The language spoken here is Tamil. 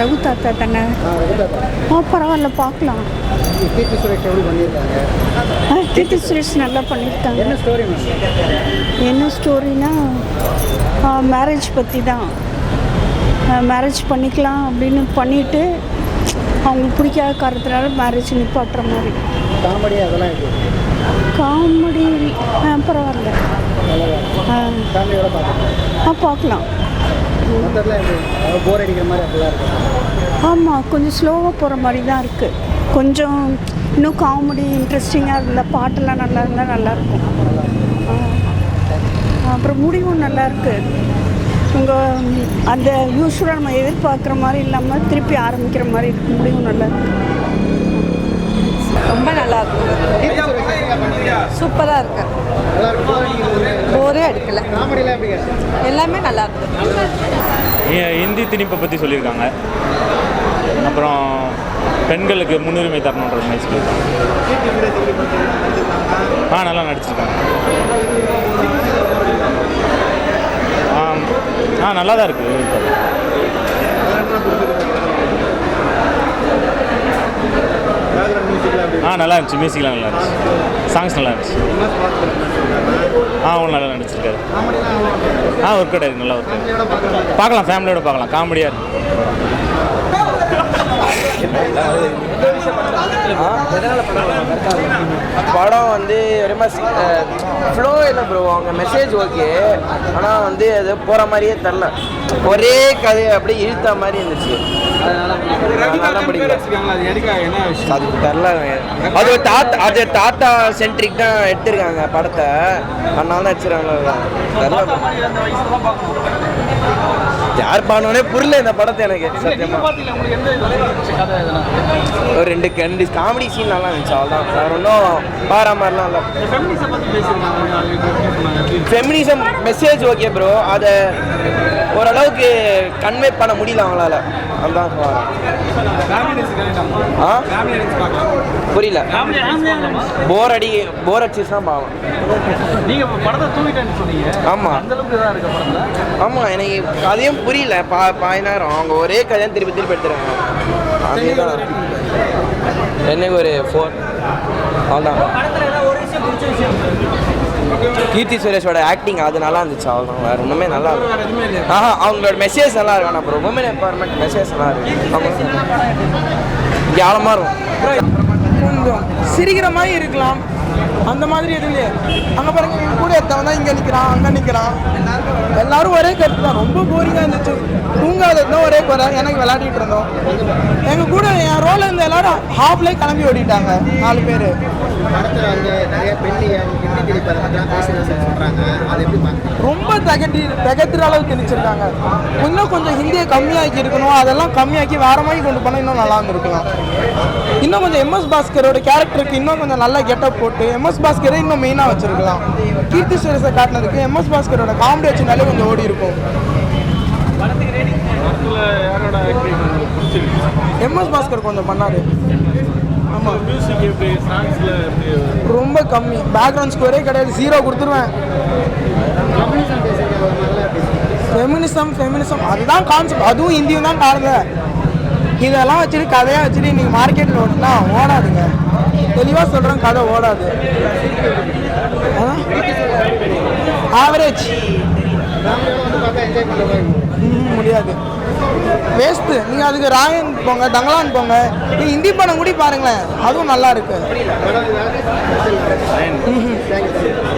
ரகு தாத்தா தானே? ஆ, பரவாயில்ல பார்க்கலாம். கீர்த்தி சுரேஷ் எப்படி பண்ணியிருக்காங்க ஆ கீர்த்தி சுரேஷ் நல்லா பண்ணியிருக்காங்க. என்ன ஸ்டோரி என்ன ஸ்டோரினா மேரேஜ் பற்றி தான் மேரேஜ் பண்ணிக்கலாம் அப்படின்னு பண்ணிட்டு அவங்களுக்கு பிடிக்காத காரணத்தினால மேரேஜ் நிப்பாட்டுற மாதிரி. காமெடி அதெல்லாம் காமெடி பரவாயில்ல. ஆ பார்க்கலாம். மொத்தத்தில் போர் அடிக்கிற மாதிரி அப்படிலாம் இருக்கும் ஆமாம் கொஞ்சம் ஸ்லோவாக போகிற மாதிரி தான் இருக்குது கொஞ்சம் இன்னும் காமெடி இன்ட்ரெஸ்டிங்காக இருந்தால் பாட்டெல்லாம் நல்லா இருந்தால் நல்லாயிருக்கும் அப்புறம் முடிவும் நல்லா இருக்கு. உங்கள் அந்த யூஸ்வலாக நம்ம எதிர்பார்க்குற மாதிரி இல்லாமல் திருப்பி ஆரம்பிக்கிற மாதிரி இருக்கு. முடிவும் நல்லா இருக்கு. ரொம்ப நல்லா இருக்கு. கீர்த்தி சுரேஷ் எப்படி பண்ணியிருக்காங்க சூப்பராக இருக்கு. எல்லாமே நல்லா இருக்கு. இந்தி திணிப்பை பற்றி சொல்லியிருக்காங்க. அப்புறம் பெண்களுக்கு முன்னுரிமை தரணுன்ற மாதிரி சொல்லியிருக்காங்க. ஆ நல்லா நடிச்சிருக்காங்க. ஆ நல்லா தான் இருக்குது ஆ நல்லா இருந்துச்சு. மியூசிக்லாம் நல்லா இருந்துச்சு. சாங்ஸ் நல்லா இருந்துச்சு. ஆ அவங்களும் நல்லா நடிச்சிருக்காரு. ஆ ஒர்க் அவுட் ஆயிருக்கு. நல்லா ஒர்க் பார்க்கலாம் ஃபேமிலியோட பார்க்கலாம். காமெடியாக இருக்கு. படம் வந்து ரொம்ப ஃப்ளோ இல்லை ப்ரோ அவங்க மெசேஜ் ஓகே ஆனால் வந்து அது போகிற மாதிரியே தெரில ஒரே கதையை அப்படியே இழுத்த மாதிரி இருந்துச்சு. அதனால பிடிக்கல. அது தெரில அது டாட்டா அது டாட்டா சென்ட்ரிக் தான் எடுத்திருக்காங்க படத்தை. அதனால தான் வச்சுருக்காங்க தெரில யார் பாடனே புரியல இந்த படத்தை எனக்கு சத்தியமா. ஒரு ரெண்டு ரெண்டு காமெடி சீன் நல்லா இருந்துச்சு அவ்வளோதான் வேற ஒன்றும் பாரா மாதிரிலாம் இல்லை. ஃபெமினிசம் மெசேஜ் ஓகே ப்ரோ அதை ஓரளவுக்கு கன்வே பண்ண முடியல அவங்களால. அதுதான். ஆ? புரியல. போர் அடி போர் அடிச்சுதான் பாவம். நீங்க படத்தை தூங்கிட்டேன்னு சொன்னீங்க. ஆமா. அந்த அளவுக்கு இதாக இருக்க படத்துல? ஆமா எனக்கு கதையும் புரியல. பா பாய் நேரம் அவங்க ஒரே கதையும் திருப்பி திருப்பி எடுத்துறாங்க என்னைக்கு ஒரு ஃபோர் அவ்வளோதான் கீர்த்தி சுரேஷோட ஆக்டிங் அது நல்லா இருந்துச்சு. அவ்வளோதான் வேற ஒன்றுமே நல்லா இருக்கும் ஆஹா அவங்களோட மெசேஜ் நல்லா இருக்கும் ஆனால் அப்புறம் உமன் எம்பவர்மெண்ட் மெசேஜ் நல்லா இருக்கும் அவங்க இருக்கும். கொஞ்சம் சிரிக்கிற மாதிரி இருக்கலாம். அந்த மாதிரி எதுவும் இல்லையே. அங்கே பாருங்க எங்க கூட ஒருத்தவன் தான் இங்கே நிற்கிறான் அங்கே நிற்கிறான் எல்லாரும் ஒரே கருத்து தான். ரொம்ப போரிங்காக இருந்துச்சு. தூங்காதது தான் ஒரே குறை. எனக்கு விளையாடிட்டு இருந்தோம். எங்கள் கூட என் ரோலில் இருந்த எல்லாரும் ஹாஃப்லேயே கிளம்பி ஓடிட்டாங்க நாலு பேர். ரொம்ப தகட்டி திகத்துற அளவுக்கு திணிச்சிருக்காங்க இன்னும் கொஞ்சம் ஹிந்தியை கம்மியாக்கி இருக்கணும். அதெல்லாம் கம்மியாக்கி வேற மாதிரி கொண்டு போனால் இன்னும் நல்லா இருந்திருக்கலாம். இன்னும் கொஞ்சம் எம்எஸ் பாஸ்கரோட கேரக்டருக்கு இன்னும் கொஞ்சம் நல்லா கெட்டப் போட்டு எம்எஸ் பாஸ்கரை இன்னும் மெயினாக வச்சிருக்கலாம். கீர்த்தி சுரேஷை காட்டினதுக்கு எம்எஸ் பாஸ்கரோட காமெடி வச்சுனாலே கொஞ்சம் ஓடி இருக்கும். எம்எஸ் பாஸ்கர் கொஞ்சம் பண்ணாரு. ஆமாம் மியூசிக் எப்படி? சாங்ஸ்ல எப்படி? ரொம்ப கம்மி. பேக்ரவுண்ட் ஸ்கோரே கிடையாது. ஜீரோ கொடுத்துருவேன். ஃபெமினிசம் ஃபெமினிசம் அதுதான் கான்செப்ட் அதுவும் ஹிந்தியும் தான் காணுங்க இதெல்லாம் வச்சுட்டு கதையாக வச்சுட்டு நீங்கள் மார்க்கெட்டில் ஓட்டினா ஓடாதுங்க. தெளிவாக சொல்கிறேன் கதை ஓடாது. ஆவரேஜ் முடியாது. வேஸ்ட்டு நீங்கள் அதுக்கு ராயன் போங்க தங்கலான் போங்க. நீங்கள் ஹிந்தி படம் கூட பாருங்களேன். அதுவும் நல்லா இருக்கு.